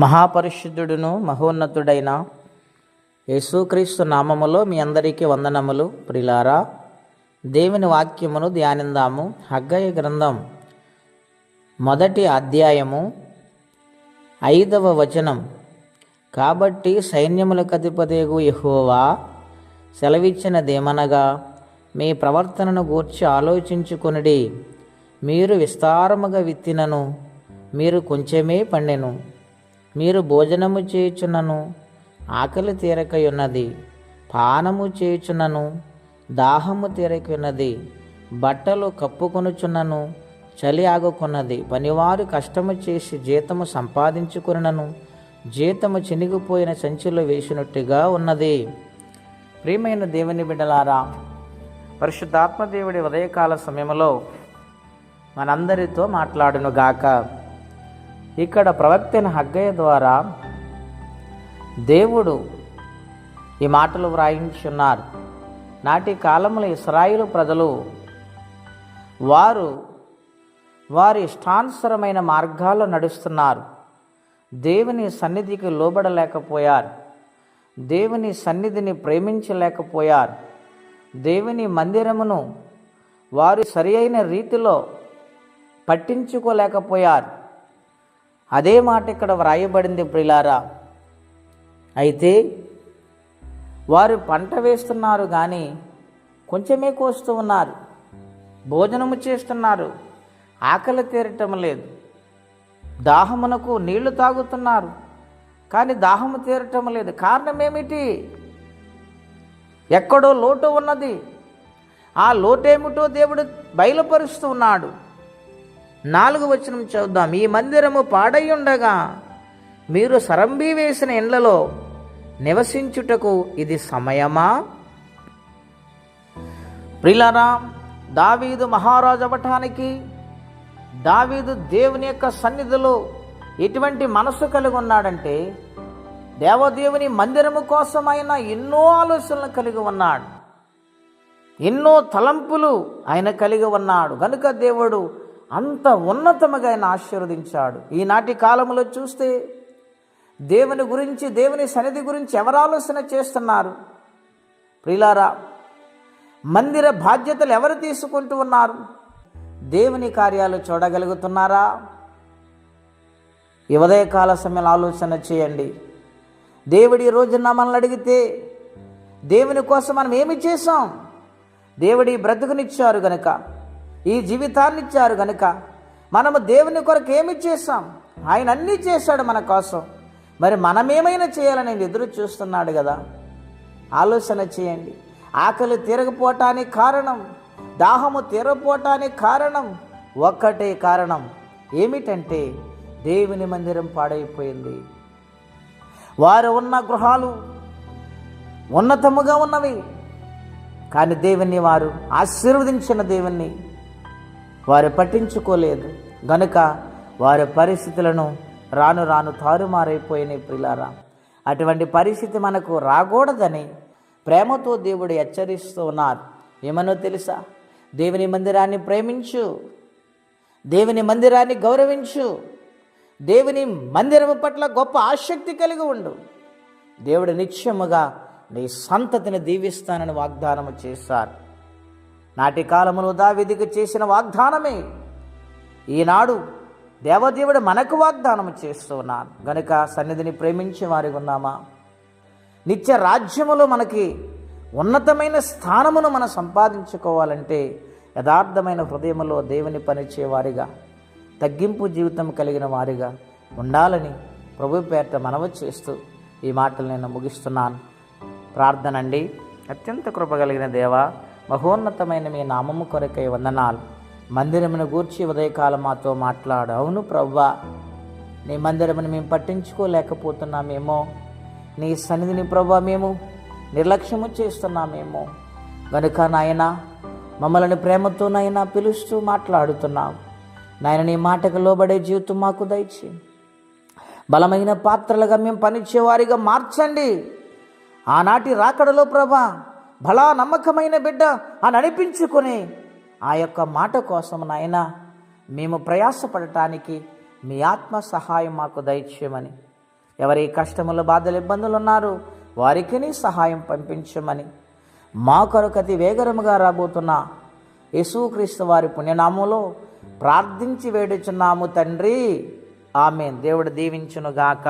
మహాపరిశుద్ధుడును మహోన్నతుడైన యేసుక్రీస్తు నామములో మీ అందరికీ వందనములు. ప్రిలారా దేవుని వాక్యమును ధ్యానిందాము. హగ్గయ గ్రంథం మొదటి అధ్యాయము ఐదవ వచనం. కాబట్టి సైన్యములకు అధిపతిగు యెహోవా సెలవిచ్చినదేమనగా మీ ప్రవర్తనను గూర్చి ఆలోచించుకొనిడి. మీరు విస్తారముగా విత్తినను మీరు కొంచెమే పండెను. మీరు భోజనము చేయుచున్నను ఆకలి తీరకయున్నది పానము చేయుచున్నను దాహము తీరకయున్నది బట్టలు కప్పుకొనుచున్నను చలి ఆగుకున్నది పనివారు కష్టము చేసి జీతము సంపాదించుకున్నను జీతము చినిగిపోయిన సంచిలో వేసినట్టుగా ఉన్నది. ప్రియమైన దేవుని బిడ్డలారా పరిశుద్ధాత్మ దేవుడి ఉదయకాల సమయంలో మనందరితో మాట్లాడును గాక ఇక్కడ ప్రవక్తైన హగ్గయ్య ద్వారా దేవుడు ఈ మాటలు వ్రాయించున్నారు. నాటి కాలంలో ఇస్రాయిలు ప్రజలు వారు వారి ఇష్టానుసరమైన మార్గాల్లో నడుస్తున్నారు. దేవుని సన్నిధికి లోబడలేకపోయారు. దేవుని సన్నిధిని ప్రేమించలేకపోయారు. దేవుని మందిరమును వారు సరి అయిన రీతిలో పట్టించుకోలేకపోయారు. అదే మాట ఇక్కడ వ్రాయబడింది ప్రిలారా. అయితే వారు పంట వేస్తున్నారు కానీ కొంచెమే కోస్తూ ఉన్నారు. భోజనము చేస్తున్నారు. ఆకలి తీరటం లేదు. దాహమునకు నీళ్ళు తాగుతున్నారు. కానీ దాహము తీరటం లేదు. కారణం ఏమిటి ఎక్కడో లోటు ఉన్నది. ఆ లోటేమిటో దేవుడు బయలుపరుస్తూ ఉన్నాడు. నాలుగు వచనం చూద్దాం ఈ మందిరము పాడై ఉండగా మీరు సరంబీ వేసిన ఇండ్లలో నివసించుటకు ఇది సమయమా? ప్రిలరా దావీదు మహారాజు అవ్వటానికి దావీదు దేవుని యొక్క సన్నిధిలో ఎటువంటి మనసు కలిగి ఉన్నాడంటే దేవదేవుని మందిరము కోసమైన ఎన్నో ఆలోచనలు కలిగి ఉన్నాడు. ఎన్నో తలంపులు ఆయన కలిగి ఉన్నాడు. కనుక దేవుడు అంత ఉన్నతముగా ఆయన ఆశీర్వదించాడు. ఈనాటి కాలంలో చూస్తే దేవుని గురించి దేవుని సన్నిధి గురించి ఎవరు ఆలోచన చేస్తున్నారు? ప్రిలారా మందిర బాధ్యతలు ఎవరు తీసుకుంటూ ఉన్నారు? దేవుని కార్యాలు చూడగలుగుతున్నారా? ఈ ఉదయకాల సమయంలో ఆలోచన చేయండి. దేవుడి రోజున మనల్ని అడిగితే దేవుని కోసం మనం ఏమి చేసాం దేవుడి బ్రతుకునిచ్చారు గనక. ఈ జీవితాన్ని ఇచ్చారు గనుక మనము దేవుని కొరకు ఏమి చేసాం ఆయన అన్నీ చేశాడు మన కోసం. మరి మనమేమైనా చేయాలని ఎదురు చూస్తున్నాడు కదా? ఆలోచన చేయండి. ఆకలి తీరకపోవటానికి కారణం దాహము తీరపోవటానికి కారణం ఒక్కటే కారణం ఏమిటంటే దేవుని మందిరం పాడైపోయింది. వారు ఉన్న గృహాలు ఉన్నతముగా ఉన్నవి కానీ దేవుణ్ణి వారు ఆశీర్వదించిన దేవుణ్ణి వారు పట్టించుకోలేదు. గనుక వారి పరిస్థితులను రాను రాను తారుమారైపోయినాయి ప్రిలారా. అటువంటి పరిస్థితి మనకు రాకూడదని ప్రేమతో దేవుడు హెచ్చరిస్తూ ఉన్నారు ఏమనో తెలుసా? దేవుని మందిరాన్ని ప్రేమించు. దేవుని మందిరాన్ని గౌరవించు. దేవుని మందిరము పట్ల గొప్ప ఆసక్తి కలిగి ఉండు. దేవుడు నిత్యముగా నీ సంతతిని దీవిస్తానని వాగ్దానము చేశారు. నాటి కాలములో దావిదికి చేసిన వాగ్దానమే. ఈనాడు దేవదేవుడు మనకు వాగ్దానం చేస్తున్నాను గనుక సన్నిధిని ప్రేమించే వారి ఉన్నామా? నిత్య రాజ్యములో మనకి ఉన్నతమైన స్థానమును మనం సంపాదించుకోవాలంటే యథార్థమైన హృదయములో దేవుని పనిచేవారిగా తగ్గింపు జీవితం కలిగిన వారిగా ఉండాలని ప్రభు పేట మనవి చేస్తూ ఈ మాటలు నేను ముగిస్తున్నాను. ప్రార్థన అండి. అత్యంత కృప కలిగిన మహోన్నతమైన మీ నామము కొరకై వందనాలు. మందిరమును గూర్చి ఉదయకాలం మాతో మాట్లాడు. అవును ప్రవ్వా నీ మందిరమును మేము పట్టించుకోలేకపోతున్నామేమో. నీ సన్నిధిని ప్రభా మేము నిర్లక్ష్యము చేస్తున్నామేమో. గనుక నాయన మమ్మల్ని ప్రేమతో పిలుస్తూ మాట్లాడుతున్నావు. నాయన నీ మాటకు లోబడే జీవితం మాకు దయచి బలమైన పాత్రలుగా మేము పనిచేవారిగా మార్చండి. ఆనాటి రాకడలో ప్రభా బలా నమ్మకమైన బిడ్డ అని అనిపించుకొని ఆ యొక్క మాట కోసం నాయన మేము ప్రయాసపడటానికి మీ ఆత్మ సహాయం మాకు దయచేయమని. ఎవరి కష్టములు బాధలు ఇబ్బందులు ఉన్నారు వారికి సహాయం పంపించమని. మా కొరకు అతి వేగరముగా రాబోతున్న యేసుక్రీస్తు వారి పుణ్యనామంలో ప్రార్థించి వేడుచున్నాము తండ్రి. ఆమె దేవుడు దీవించునుగాక.